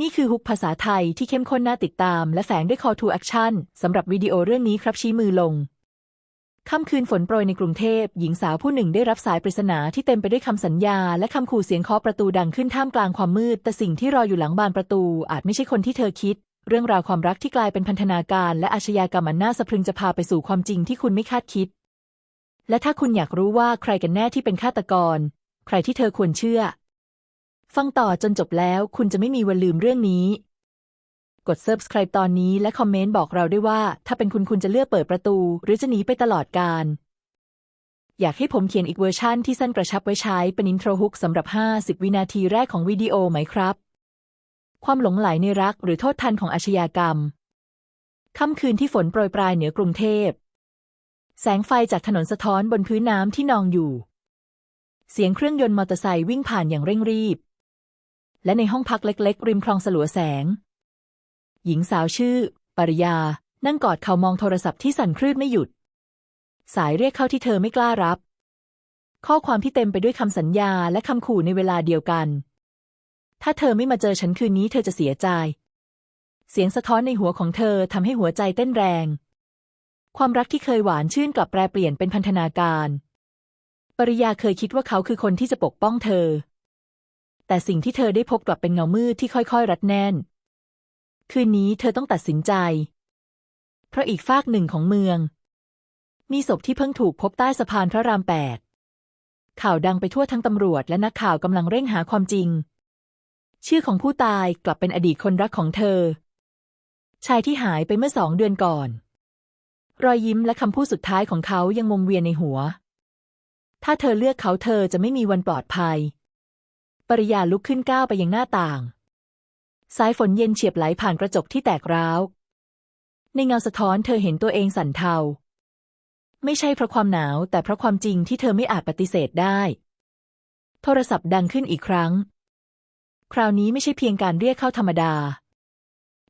นี่คือฮุกภาษาไทยที่เข้มข้นน่าติดตาม และแฝงด้วย call to action สำหรับวิดีโอเรื่องนี้ครับชี้มือลง ค่ำคืนฝนโปรยในกรุงเทพ หญิงสาวผู้หนึ่งได้รับสายปริศนาที่เต็มไปด้วยคำสัญญา และคำขู่เสียงเคาะประตูดังขึ้นท่ามกลางความมืด แต่สิ่งที่รออยู่หลังบานประตู อาจไม่ใช่คนที่เธอคิด เรื่องราวความรักที่กลายเป็นพันธนาการ และอาชญากรรมอันน่าสะพรึงจะพาไปสู่ความจริงที่คุณไม่คาดคิด และถ้าคุณอยากรู้ว่าใครกันแน่ที่เป็นฆาตกร ใครที่เธอควรเชื่อ ฟังต่อจนจบแล้วคุณจะไม่มีวันลืมเรื่องนี้ กด subscribe ตอนนี้และคอมเมนต์บอกเราด้วยว่า ถ้าเป็นคุณคุณจะเลือกเปิดประตู หรือจะหนีไปตลอดกาลอยากให้ผมเขียนอีกเวอร์ชั่นที่สั้นกระชับไว้ใช้เป็นอินโทรฮุกสำหรับ 50 วินาทีแรกของวิดีโอไหมครับ ความหลงไหลในรักหรือโทษทันของอาชญากรรมค่ำคืนที่ฝนโปรยปลายเหนือกรุงเทพ แสงไฟจากถนนสะท้อนบนพื้นน้ำที่นองอยู่ เสียงเครื่องยนต์มอเตอร์ไซค์วิ่งผ่านอย่างเร่งรีบ และในห้องพักเล็กๆ ริมคลองสลัวแสง หญิงสาวชื่อ ปริยา นั่งกอดเขามองโทรศัพท์ที่สั่นคลื่นไม่หยุด สายเรียกเข้าที่เธอไม่กล้ารับ ข้อความที่เต็มไปด้วยคำสัญญาและคำขู่ในเวลาเดียวกัน ถ้าเธอไม่มาเจอฉันคืนนี้เธอจะเสียใจ เสียงสะท้อนในหัวของเธอทำให้หัวใจเต้นแรง ความรักที่เคยหวานชื่นกลับแปรเปลี่ยนเป็นพันธนาการ ปริยาเคยคิดว่าเขาคือคนที่จะปกป้องเธอ แต่สิ่งที่เธอได้พบกลับเป็นเงามืดที่ค่อยๆ รัดแน่น คืนนี้เธอต้องตัดสินใจ เพราะอีกฟากหนึ่งของเมือง มีศพที่เพิ่งถูกพบใต้สะพานพระรามแปดข่าวดังไปทั่วทั้งตำรวจและนักข่าวกำลังเร่งหาความจริง ชื่อของผู้ตายกลับเป็นอดีตคนรักของเธอ ชายที่หายไปเมื่อสองเดือนก่อน รอยยิ้มและคำพูดสุดท้ายของเขายังวงเวียนในหัว ถ้าเธอเลือกเขาเธอจะไม่มีวันปลอดภัย ปริยาลุกขึ้นก้าวไปยังหน้าต่าง สายฝนเย็นเฉียบไหลผ่านกระจกที่แตกร้าว ในเงาสะท้อนเธอเห็นตัวเองสั่นเทา ไม่ใช่เพราะความหนาว แต่เพราะความจริงที่เธอไม่อาจปฏิเสธได้ โทรศัพท์ดังขึ้นอีกครั้ง คราวนี้ไม่ใช่เพียงการเรียกเข้าธรรมดา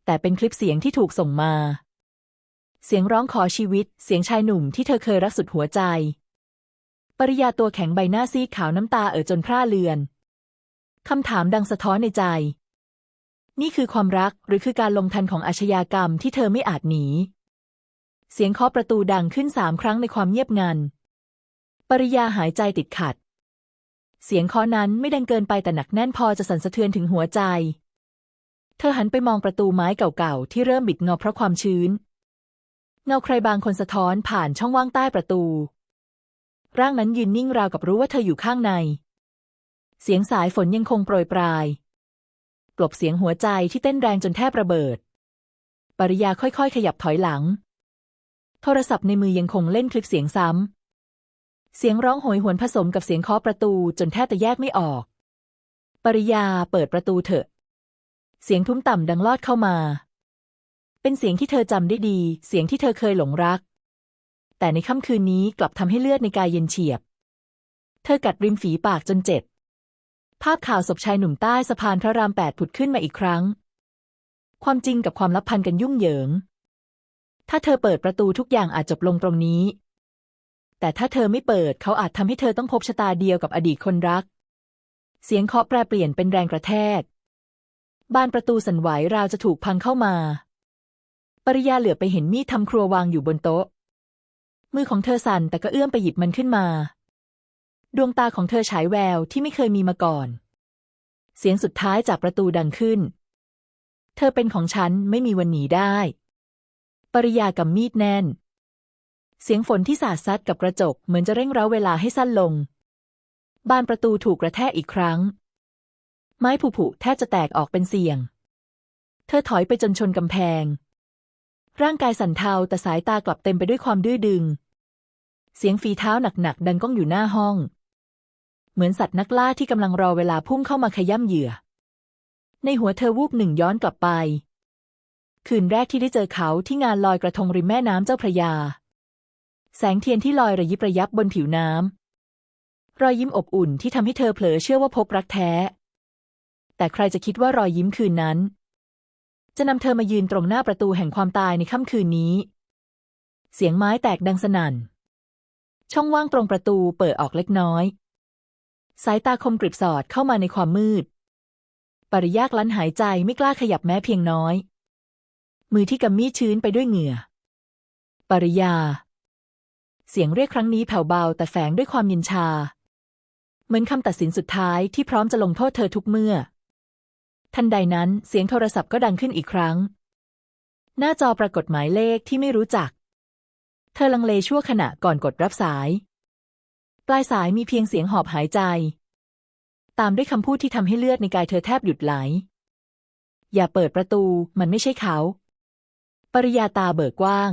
แต่เป็นคลิปเสียงที่ถูกส่งมา เสียงร้องขอชีวิต เสียงชายหนุ่มที่เธอเคยรักสุดหัวใจ ปริยาตัวแข็งใบหน้าซีดขาวน้ำตาเอ่อจนพร่าเลือน คำถามดังสะท้อนในใจ นี่คือความรักหรือคือการลงทันของอาชญากรรมที่เธอไม่อาจหนี เสียงเคาะประตูดังขึ้นสามครั้งในความเงียบงัน ปริยาหายใจติดขัด เสียงเคาะนั้นไม่ดังเกินไปแต่หนักแน่นพอจะสั่นสะเทือนถึงหัวใจ เธอหันไปมองประตูไม้เก่าๆที่เริ่มบิดงอเพราะความชื้น เงาใครบางคนสะท้อนผ่านช่องว่างใต้ประตู ร่างนั้นยืนนิ่งราวกับรู้ว่าเธออยู่ข้างใน เสียงสายฝนยังคงโปรยปลาย กลบเสียงหัวใจที่เต้นแรงจนแทบระเบิด ปริยาค่อยๆ ขยับถอยหลัง โทรศัพท์ในมือยังคงเล่นคลิปเสียงซ้ำ เสียงร้องโหยหวนผสมกับเสียงเคาะประตูจนแทบจะแยกไม่ออก ปริยาเปิดประตูเถอะ เสียงทุ้มต่ำดังลอดเข้ามา เป็นเสียงที่เธอจำได้ดี เสียงที่เธอเคยหลงรัก แต่ในค่ำคืนนี้กลับทำให้เลือดในกายเย็นเฉียบ เธอกัดริมฝีปากจนเจ็บ ภาพข่าวศพชายหนุ่มใต้สะพานพระรามแปดผุดขึ้นมาอีกครั้ง ความจริงกับความลับพันกันยุ่งเหยิง ถ้าเธอเปิดประตูทุกอย่างอาจจบลงตรงนี้ แต่ถ้าเธอไม่เปิดเขาอาจทำให้เธอต้องพบชะตาเดียวกับอดีตคนรัก เสียงเคาะแปรเปลี่ยนเป็นแรงกระแทก บานประตูสั่นไหวราวจะถูกพังเข้ามา ปริยาเหลือไปเห็นมีดทำครัววางอยู่บนโต๊ะ มือของเธอสั่นแต่ก็เอื้อมไปหยิบมันขึ้นมา ดวงตาของเธอฉายแววที่ไม่เคยมีมาก่อน เสียงสุดท้ายจากประตูดังขึ้น เธอเป็นของฉันไม่มีวันหนีได้ ปริยากำมีดแน่น เสียงฝนที่สาดซัดกับกระจกเหมือนจะเร่งเร้าเวลาให้สั้นลง บานประตูถูกกระแทกอีกครั้ง ไม้ผุๆแทบจะแตกออกเป็นเสียง เธอถอยไปจนชนกำแพง ร่างกายสั่นเทาแต่สายตากลับเต็มไปด้วยความดื้อดึง เสียงฝีเท้าหนักๆดังก้องอยู่หน้าห้อง เหมือนสัตว์นักล่าที่กำลังรอเวลาพุ่งเข้ามาขย่ำเหยื่อ ในหัวเธอวูบหนึ่งย้อนกลับไป คืนแรกที่ได้เจอเขาที่งานลอยกระทงริมแม่น้ำเจ้าพระยา แสงเทียนที่ลอยระยิบระยับบนผิวน้ำรอยยิ้มอบอุ่นที่ทำให้เธอเผลอเชื่อว่าพบรักแท้ แต่ใครจะคิดว่ารอยยิ้มคืนนั้น จะนำเธอมายืนตรงหน้าประตูแห่งความตายในค่ำคืนนี้ เสียงไม้แตกดังสนั่นช่องว่างตรงประตูเปิดออกเล็กน้อย สายตาคมกริบสอดเข้ามาในความมืด ปริยากลั้นหายใจไม่กล้าขยับแม้เพียงน้อย มือที่กำมีดชื้นไปด้วยเหงื่อ ปริยา เสียงเรียกครั้งนี้แผ่วเบาแต่แฝงด้วยความเย็นชา เหมือนคำตัดสินสุดท้ายที่พร้อมจะลงโทษเธอทุกเมื่อ ทันใดนั้นเสียงโทรศัพท์ก็ดังขึ้นอีกครั้ง หน้าจอปรากฏหมายเลขที่ไม่รู้จัก เธอลังเลชั่วขณะก่อนกดรับสาย ปลายสายมีเพียงเสียงหอบหายใจ ตามด้วยคำพูดที่ทำให้เลือดในกายเธอแทบหยุดไหล อย่าเปิดประตู มันไม่ใช่เขา ปริยาตาเบิกกว้าง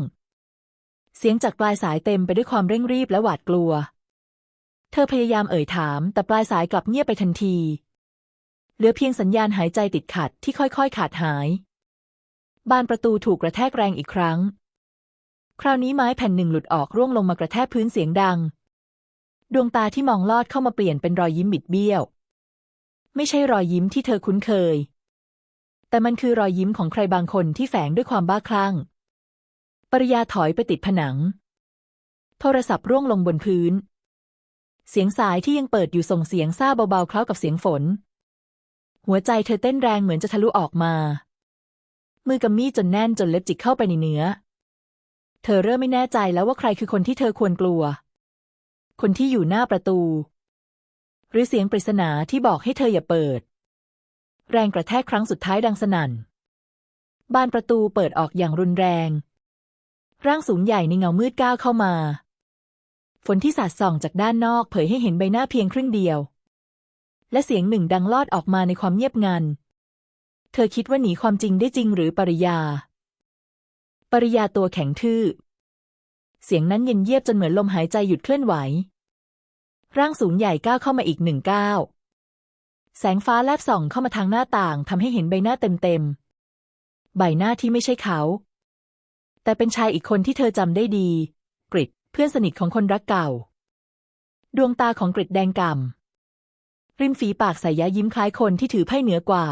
เสียงจากปลายสายเต็มไปด้วยความเร่งรีบและหวาดกลัว เธอพยายามเอ่ยถาม แต่ปลายสายกลับเงียบไปทันที เหลือเพียงสัญญาณหายใจติดขัดที่ค่อยๆ ขาดหาย บานประตูถูกกระแทกแรงอีกครั้ง คราวนี้ไม้แผ่นหนึ่งหลุดออกร่วงลงมากระแทกพื้นเสียงดัง ดวงตาที่มองลอดเข้ามาเปลี่ยนเป็นรอยยิ้มบิดเบี้ยว ไม่ใช่รอยยิ้มที่เธอคุ้นเคย แต่มันคือรอยยิ้มของใครบางคนที่แฝงด้วยความบ้าคลั่ง ปริยาถอยไปติดผนัง โทรศัพท์ร่วงลงบนพื้น เสียงสายที่ยังเปิดอยู่ส่งเสียงซาเบาๆคล้ากับเสียงฝน หัวใจเธอเต้นแรงเหมือนจะทะลุออกมา มือกำมีดจนแน่นจนเล็บจิกเข้าไปในเนื้อ เธอเริ่มไม่แน่ใจแล้วว่าใครคือคนที่เธอควรกลัว คนที่อยู่หน้าประตู หรือเสียงปริศนาที่บอกให้เธออย่าเปิด แรงกระแทกครั้งสุดท้ายดังสนั่น บานประตูเปิดออกอย่างรุนแรง ร่างสูงใหญ่ในเงามืดก้าวเข้ามา ฝนที่สาดส่องจากด้านนอกเผยให้เห็นใบหน้าเพียงครึ่งเดียว และเสียงหนึ่งดังลอดออกมาในความเงียบงัน เธอคิดว่าหนีความจริงได้จริงหรือปริยา ปริยาตัวแข็งทื่อ เสียงนั้นเย็นเยียบจนเหมือนลมหายใจหยุดเคลื่อนไหว ร่างสูงใหญ่ก้าวเข้ามาอีกหนึ่งก้าว แสงฟ้าแลบส่องเข้ามาทางหน้าต่างทำให้เห็นใบหน้าเต็มๆ ใบหน้าที่ไม่ใช่เขา แต่เป็นชายอีกคนที่เธอจำได้ดี กริดเพื่อนสนิทของคนรักเก่า ดวงตาของกริดแดงก่ำริมฝีปากใส่ยะยิ้มคล้ายคนที่ถือไพ่เหนือกว่า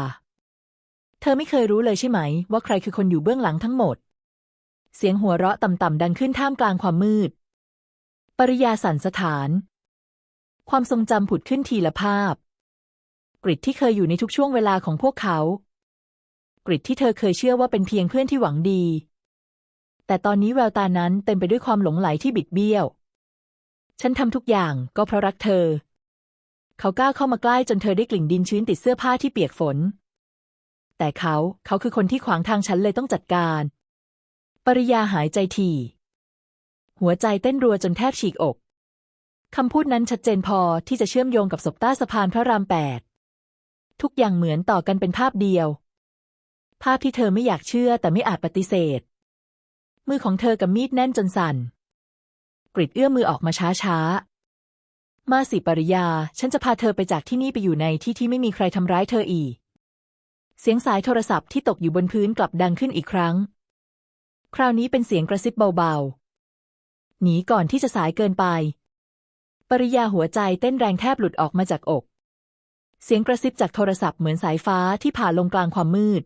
เธอไม่เคยรู้เลยใช่ไหม ว่าใครคือคนอยู่เบื้องหลังทั้งหมด เสียงหัวเราะต่ำๆดังขึ้นท่ามกลางความมืด ปริยาสันสถาน ความทรงจำผุดขึ้นทีละภาพ กริดที่เคยอยู่ในทุกช่วงเวลาของพวกเขา กริดที่เธอเคยเชื่อว่าเป็นเพียงเพื่อนที่หวังดี แต่ตอนนี้แววตานั้นเต็มไปด้วยความหลงไหลที่บิดเบี้ยว ฉันทำทุกอย่างก็เพราะรักเธอ เขาก้าวเข้ามาใกล้จนเธอได้กลิ่นดินชื้นติดเสื้อผ้าที่เปียกฝน แต่เขาเขาคือคนที่ขวางทางฉันเลยต้องจัดการ ปริยาหายใจที หัวใจเต้นรัวจนแทบฉีกอก คำพูดนั้นชัดเจนพอที่จะเชื่อมโยงกับศพใต้สะพานพระรามแปด ทุกอย่างเหมือนต่อกันเป็นภาพเดียว ภาพที่เธอไม่อยากเชื่อแต่ไม่อาจปฏิเสธ มือของเธอกับมีดแน่นจนสั่น กริดเอื้อมมือออกมาช้าช้ามาสิปริยา ฉันจะพาเธอไปจากที่นี่ไปอยู่ในที่ที่ไม่มีใครทำร้ายเธออีก เสียงสายโทรศัพท์ที่ตกอยู่บนพื้นกลับดังขึ้นอีกครั้ง คราวนี้เป็นเสียงกระซิบเบาๆ หนีก่อนที่จะสายเกินไป ปริยาหัวใจเต้นแรงแทบหลุดออกมาจากอก เสียงกระซิบจากโทรศัพท์เหมือนสายฟ้าที่ผ่าลงกลางความมืด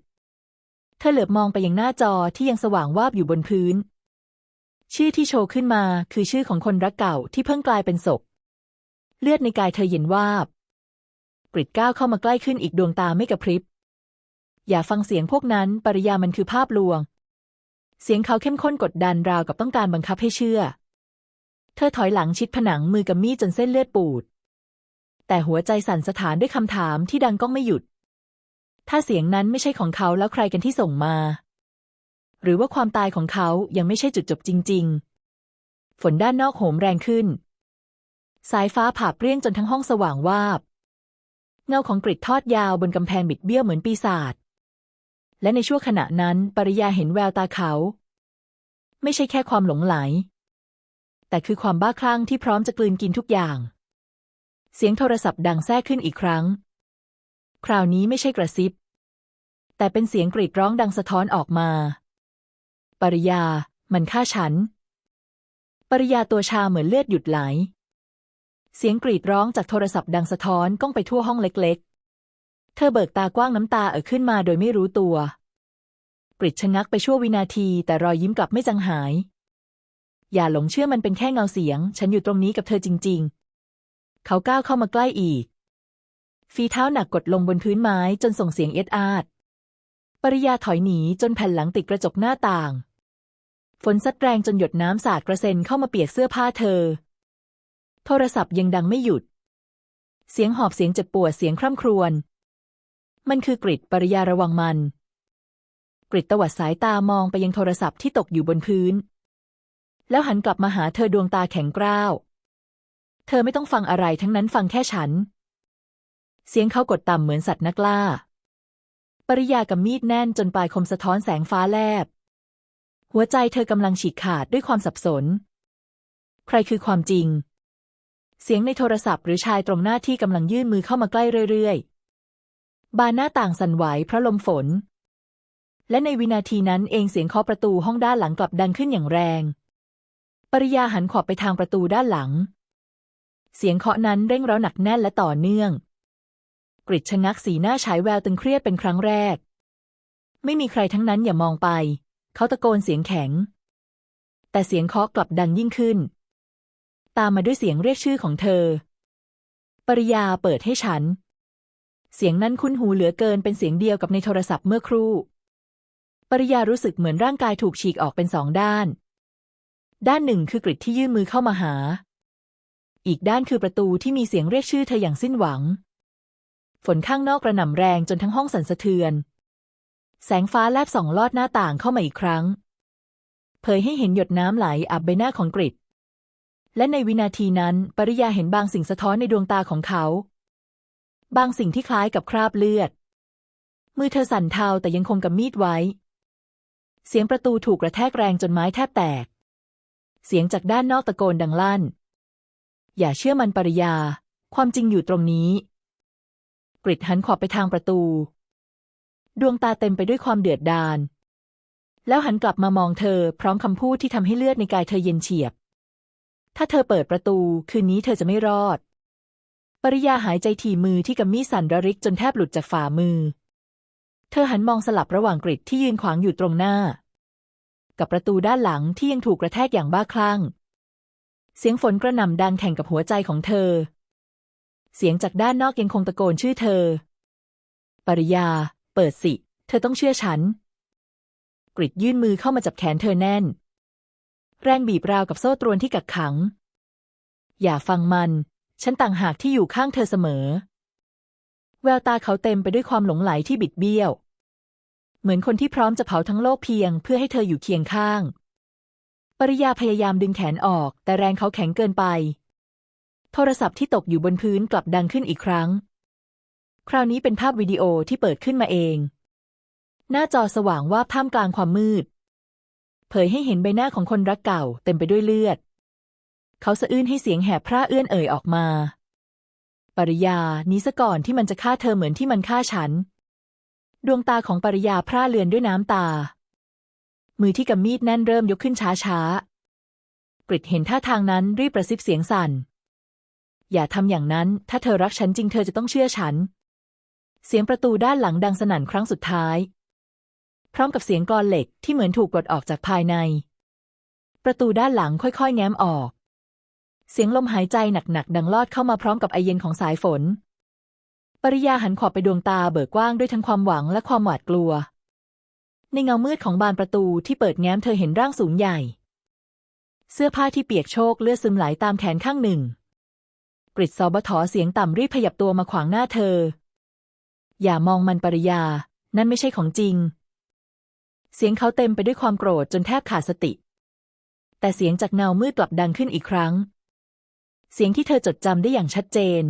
เธอเหลือบมองไปยังหน้าจอที่ยังสว่างวาบอยู่บนพื้น ชื่อที่โชว์ขึ้นมาคือชื่อของคนรักเก่าที่เพิ่งกลายเป็นศพ เลือดในกายเธอเย็นวาบกริดก้าวเข้ามาใกล้ขึ้นอีกดวงตาไม่กระพริบ อย่าฟังเสียงพวกนั้น ปริยามันคือภาพลวง เสียงเขาเข้มข้นกดดันราวกับต้องการบังคับให้เชื่อ เธอถอยหลังชิดผนังมือกับมีดจนเส้นเลือดปูด แต่หัวใจสั่นสะท้านด้วยคำถามที่ดังก้องไม่หยุด ถ้าเสียงนั้นไม่ใช่ของเขาแล้วใครกันที่ส่งมา หรือว่าความตายของเขายังไม่ใช่จุดจบจริง ๆ ฝนด้านนอกโหมแรงขึ้น สายฟ้าผ่าเปรี้ยงจนทั้งห้องสว่างวาบ เงาของกริดทอดยาวบนกำแพงบิดเบี้ยวเหมือนปีศาจ และในช่วงขณะนั้นปริยาเห็นแววตาเขา ไม่ใช่แค่ความหลงไหล แต่คือความบ้าคลั่งที่พร้อมจะกลืนกินทุกอย่าง เสียงโทรศัพท์ดังแทรกขึ้นอีกครั้ง คราวนี้ไม่ใช่กระซิบ แต่เป็นเสียงกรีดร้องดังสะท้อนออกมา ปริยา มันฆ่าฉัน ปริยาตัวชาเหมือนเลือดหยุดไหล เสียงกรีดร้องจากโทรศัพท์ดังสะท้อนก้องไปทั่วห้องเล็ก เธอเบิกตากว้างน้ำตาเอ่อขึ้นมาโดยไม่รู้ตัว กริดชะงักไปชั่ววินาที แต่รอยยิ้มกลับไม่จางหาย อย่าหลงเชื่อมันเป็นแค่เงาเสียง ฉันอยู่ตรงนี้กับเธอจริง ๆ เขาก้าวเข้ามาใกล้อีก ฝีเท้าหนักกดลงบนพื้นไม้จนส่งเสียงเอ็ดอาด ปริยาถอยหนีจนแผ่นหลังติดกระจกหน้าต่าง ฝนซัดแรงจนหยดน้ำสาดกระเซ็นเข้ามาเปียกเสื้อผ้าเธอ โทรศัพท์ยังดังไม่หยุดเสียงหอบเสียงเจ็บปวดเสียงคร่ำครวญ มันคือกริดปริยาระวังมัน กริดตวัดสายตามองไปยังโทรศัพท์ที่ตกอยู่บนพื้น แล้วหันกลับมาหาเธอดวงตาแข็งกร้าว เธอไม่ต้องฟังอะไรทั้งนั้นฟังแค่ฉัน เสียงเขากดต่ำเหมือนสัตว์นักล่า ปริยากับมีดแน่นจนปลายคมสะท้อนแสงฟ้าแลบ หัวใจเธอกำลังฉีกขาดด้วยความสับสน ใครคือความจริงเสียงในโทรศัพท์หรือชายตรงหน้าที่กำลังยื่นมือเข้ามาใกล้เรื่อยๆ บานหน้าต่างสั่นไหวเพราะลมฝน และในวินาทีนั้นเองเสียงเคาะประตูห้องด้านหลังกลับดังขึ้นอย่างแรง ปริยาหันขอบไปทางประตูด้านหลัง เสียงเคาะนั้นเร่งเร้าหนักแน่นและต่อเนื่อง กริดชะงักสีหน้าฉายแววตึงเครียดเป็นครั้งแรก ไม่มีใครทั้งนั้นอย่ามองไป เขาตะโกนเสียงแข็ง แต่เสียงเคาะกลับดังยิ่งขึ้น ตามมาด้วยเสียงเรียกชื่อของเธอ ปริยาเปิดให้ฉัน เสียงนั้นคุ้นหูเหลือเกินเป็นเสียงเดียวกับในโทรศัพท์เมื่อครู่ ปริยารู้สึกเหมือนร่างกายถูกฉีกออกเป็นสองด้าน ด้านหนึ่งคือกริดที่ยื่นมือเข้ามาหา อีกด้านคือประตูที่มีเสียงเรียกชื่อเธออย่างสิ้นหวัง ฝนข้างนอกกระหน่ำแรงจนทั้งห้องสั่นสะเทือน แสงฟ้าแลบส่องลอดหน้าต่างเข้ามาอีกครั้ง เผยให้เห็นหยดน้ำไหลอาบใบหน้าของกริดและในวินาทีนั้น ปริยาเห็นบางสิ่งสะท้อนในดวงตาของเขา บางสิ่งที่คล้ายกับคราบเลือด มือเธอสั่นเทาแต่ยังคงกำมีดไว้ เสียงประตูถูกกระแทกแรงจนไม้แทบแตก เสียงจากด้านนอกตะโกนดังลั่น อย่าเชื่อมันปริยา ความจริงอยู่ตรงนี้ กริดหันขอบไปทางประตู ดวงตาเต็มไปด้วยความเดือดดาล แล้วหันกลับมามองเธอพร้อมคำพูดที่ทำให้เลือดในกายเธอเย็นเฉียบ ถ้าเธอเปิดประตูคืนนี้เธอจะไม่รอด ปริยาหายใจถี่มือที่กำมีดสั่นระริกจนแทบหลุดจากฝ่ามือ เธอหันมองสลับระหว่างกริดที่ยืนขวางอยู่ตรงหน้า กับประตูด้านหลังที่ยังถูกกระแทกอย่างบ้าคลั่ง เสียงฝนกระหน่ำดังแข่งกับหัวใจของเธอ เสียงจากด้านนอกยังคงตะโกนชื่อเธอ ปริยา เปิดสิ เธอต้องเชื่อฉัน กริดยื่นมือเข้ามาจับแขนเธอแน่น แรงบีบราวกับโซ่ตรวนที่กักขัง อย่าฟังมัน ฉันต่างหากที่อยู่ข้างเธอเสมอ แววตาเขาเต็มไปด้วยความหลงไหลที่บิดเบี้ยว เหมือนคนที่พร้อมจะเผาทั้งโลกเพียง เพื่อให้เธออยู่เคียงข้าง ปริยาพยายามดึงแขนออก แต่แรงเขาแข็งเกินไป โทรศัพท์ที่ตกอยู่บนพื้นกลับดังขึ้นอีกครั้ง คราวนี้เป็นภาพวิดีโอที่เปิดขึ้นมาเอง หน้าจอสว่างวาบท่ามกลางความมืด เผยให้เห็นใบหน้าของคนรักเก่า เต็มไปด้วยเลือด เขาสะอื้นให้เสียงแหบพร่าเอื้อนเอ่ยออกมา ปริยานี้ซะก่อนที่มันจะฆ่าเธอเหมือนที่มันฆ่าฉัน ดวงตาของปริยาพร่าเลือนด้วยน้ำตา มือที่กำมีดแน่นเริ่มยกขึ้นช้าช้ากริดเห็นท่าทางนั้นรีบประซิบเสียงสั่น อย่าทำอย่างนั้น ถ้าเธอรักฉันจริงเธอจะต้องเชื่อฉัน เสียงประตูด้านหลังดังสนั่นครั้งสุดท้าย พร้อมกับเสียงกรอนเหล็กที่เหมือนถูกกดออกจากภายใน ประตูด้านหลังค่อยๆ แง้มออก เสียงลมหายใจหนักๆ ดังลอดเข้ามาพร้อมกับไอเย็นของสายฝน ปริยาหันขอบไปดวงตาเบิกกว้างด้วยทั้งความหวังและความหวาดกลัว ในเงามืดของบานประตูที่เปิดแง้มเธอเห็นร่างสูงใหญ่ เสื้อผ้าที่เปียกโชกเลือดซึมไหลตามแขนข้างหนึ่ง กริดซอบะถอเสียงต่ำรีบขยับตัวมาขวางหน้าเธอ อย่ามองมันปริยา นั่นไม่ใช่ของจริง เสียงเขาเต็มไปด้วยความโกรธจนแทบขาดสติ แต่เสียงจากเงามืดกลับดังขึ้นอีกครั้ง เสียงที่เธอจดจำได้อย่างชัดเจน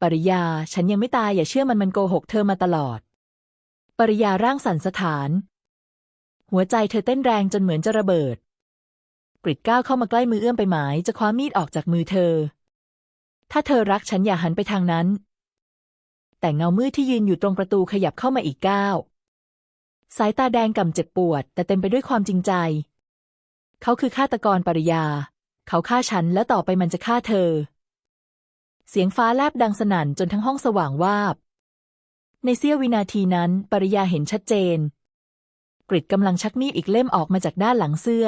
ปริยา ฉันยังไม่ตายอย่าเชื่อมันมันโกหกเธอมาตลอด ปริยาร่างสั่นสะท้าน หัวใจเธอเต้นแรงจนเหมือนจะระเบิด กริดก้าวเข้ามาใกล้มือเอื้อมไปหมายจะคว้ามีดออกจากมือเธอ ถ้าเธอรักฉันอย่าหันไปทางนั้น แต่เงามืดที่ยืนอยู่ตรงประตูขยับเข้ามาอีกก้าวสายตาแดงก่ำเจ็บปวด แต่เต็มไปด้วยความจริงใจ เขาคือฆาตกรปริยา เขาฆ่าฉันแล้วต่อไปมันจะฆ่าเธอ เสียงฟ้าแลบดังสนั่นจนทั้งห้องสว่างวาบ ในเสี้ยววินาทีนั้น ปริยาเห็นชัดเจน กริดกำลังชักมีดอีกเล่มออกมาจากด้านหลังเสื้อ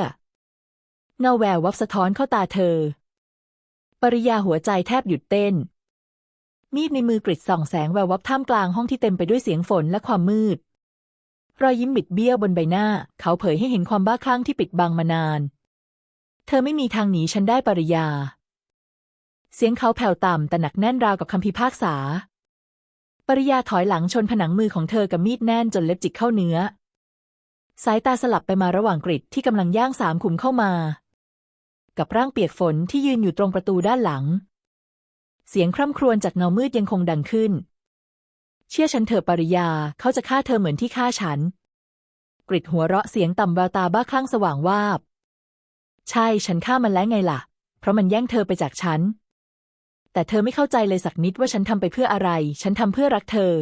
เงาแวววับสะท้อนเข้าตาเธอ ปริยาหัวใจแทบหยุดเต้น มีดในมือกริดส่องแสงแวววับท่ามกลางห้องที่เต็มไปด้วยเสียงฝนและความมืด รอยยิ้มบิดเบี้ยวบนใบหน้า เขาเผยให้เห็นความบ้าคลั่งที่ปิดบังมานาน เธอไม่มีทางหนีฉันได้ปริยา เสียงเขาแผ่วต่ำแต่หนักแน่นราวกับคำพิพากษา ปริยาถอยหลังชนผนังมือของเธอกับมีดแน่นจนเล็บจิกเข้าเนื้อ สายตาสลับไปมาระหว่างกริดที่กำลังย่างสามขุมเข้ามา กับร่างเปียกฝนที่ยืนอยู่ตรงประตูด้านหลัง เสียงคร่ำครวญจากเงามืดยังคงดังขึ้น เชื่อฉันเถอะปริยาเขาจะฆ่าเธอเหมือนที่ฆ่าฉันกริดหัวเราะเสียงต่ำแววตาบ้าคลั่งสว่างวาบ ใช่ฉันฆ่ามันแล้วไงล่ะ เพราะมันแย่งเธอไปจากฉัน แต่เธอไม่เข้าใจเลยสักนิดว่าฉันทำไปเพื่ออะไร ฉันทำเพื่อรักเธอ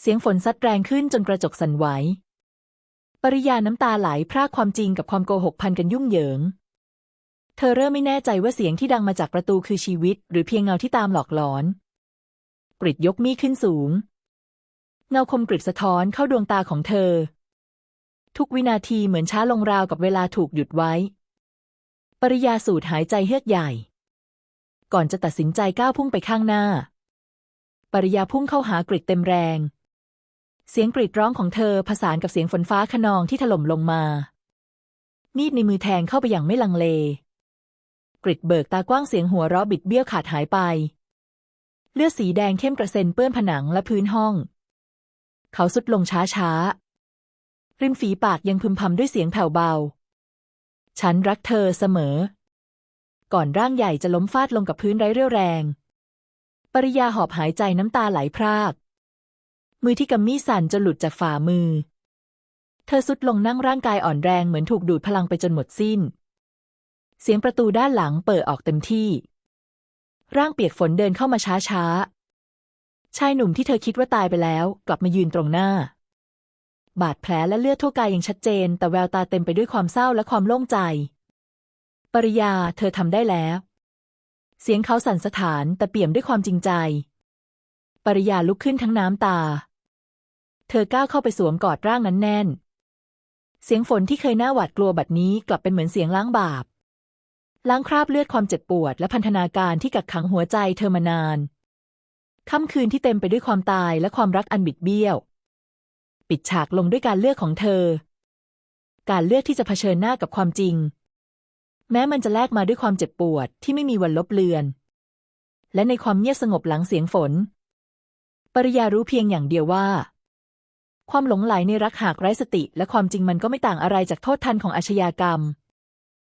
เสียงฝนซัดแรงขึ้นจนกระจกสั่นไหว ปริยาน้ำตาไหลพรากความจริงกับความโกหกพันกันยุ่งเหยิง เธอเริ่มไม่แน่ใจว่าเสียงที่ดังมาจากประตูคือชีวิต หรือเพียงเงาที่ตามหลอกหลอน กริดยกมีดขึ้นสูง เงาคมกริดสะท้อนเข้าดวงตาของเธอ ทุกวินาทีเหมือนช้าลงราวกับเวลาถูกหยุดไว้ ปริยาสูดหายใจเฮือกใหญ่ ก่อนจะตัดสินใจก้าวพุ่งไปข้างหน้า ปริยาพุ่งเข้าหากริดเต็มแรง เสียงกรีดร้องของเธอผสานกับเสียงฝนฟ้าขนองที่ถล่มลงมา มีดในมือแทงเข้าไปอย่างไม่ลังเล กริดเบิกตากว้างเสียงหัวเราะบิดเบี้ยวขาดหายไป เลือดสีแดงเข้มกระเซ็นเปื้อนผนังและพื้นห้อง เขาสุดลงช้าช้าๆ ริมฝีปากยังพึมพำด้วยเสียงแผ่วเบา ฉันรักเธอเสมอ ก่อนร่างใหญ่จะล้มฟาดลงกับพื้นไร้เรี่ยวแรง ปริยาหอบหายใจน้ำตาไหลพราก มือที่กำมีสั่นจนหลุดจากฝ่ามือ เธอสุดลงนั่งร่างกายอ่อนแรงเหมือนถูกดูดพลังไปจนหมดสิ้น เสียงประตูด้านหลังเปิดออกเต็มที่ ร่างเปียกฝนเดินเข้ามาช้าช้าๆชายหนุ่มที่เธอคิดว่าตายไปแล้ว กลับมายืนตรงหน้า บาดแผลและเลือดทั่วกายอยังชัดเจน แต่แววตาเต็มไปด้วยความเศร้าและความโล่งใจ ปริยาเธอทำได้แล้ว เสียงเขาสั่นสะท้านแต่เปี่ยมด้วยความจริงใจ ปริยาลุกขึ้นทั้งน้ำตา เธอก้าวเข้าไปสวมกอดร่างนั้นแน่น เสียงฝนที่เคยน่าหวาดกลัวบัดนี้กลับเป็นเหมือนเสียงล้างบาป ล้างคราบเลือดความเจ็บปวด และพันธนาการที่กักขังหัวใจเธอมานานค่ำคืนที่เต็มไปด้วยความตายและความรักอันบิดเบี้ยว ปิดฉากลงด้วยการเลือกของเธอ การเลือกที่จะเผชิญหน้ากับความจริง แม้มันจะแลกมาด้วยความเจ็บปวดที่ไม่มีวันลบเลือน และในความเงียบสงบหลังเสียงฝน ปริยารู้เพียงอย่างเดียวว่า ความหลงไหลในรักหากไร้สติ และความจริงมันก็ไม่ต่างอะไรจากโทษทันของอาชญากรรม